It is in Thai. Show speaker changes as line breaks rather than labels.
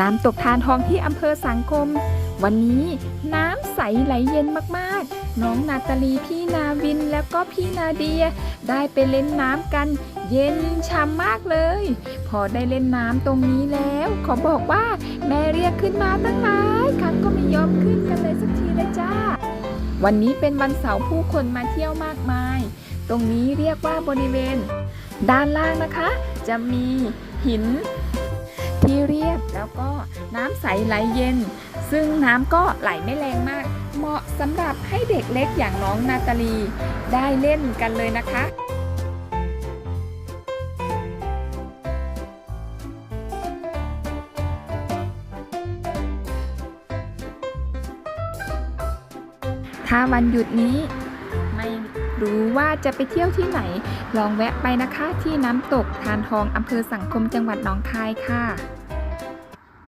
น้ำตกทานทองที่อำเภอสังคม วันนี้น้ำใสไหลเย็นมากๆ น้องนาตาลีพี่นาวินแล้วก็พี่นาเดีย ได้ไปเล่นน้ำกัน เย็นช่ำมากเลย พอได้เล่นน้ำตรงนี้แล้ว ขอบอกว่าแม่เรียกขึ้นมาตั้งหลายครั้งก็ไม่ยอมขึ้นกันเลยสักทีเลยจ้า วันนี้เป็นวันเสาร์ผู้คนมาเที่ยวมากมาย ตรงนี้เรียกว่าบริเวณ ด้านล่างนะคะ จะมีหิน ที่เรียบแล้วก็น้ำใสไหลเย็น ซึ่งน้ำก็ไหลไม่แรงมาก เหมาะสำหรับให้เด็กเล็กอย่างน้องนาตาลีได้เล่นกันเลยนะคะถ้าวันหยุดนี้ไม่รู้ว่าจะไปเที่ยวที่ไหน ลองแวะไปนะคะที่น้ำตกทานทองอำเภอสังคมจังหวัดหนองคายค่ะ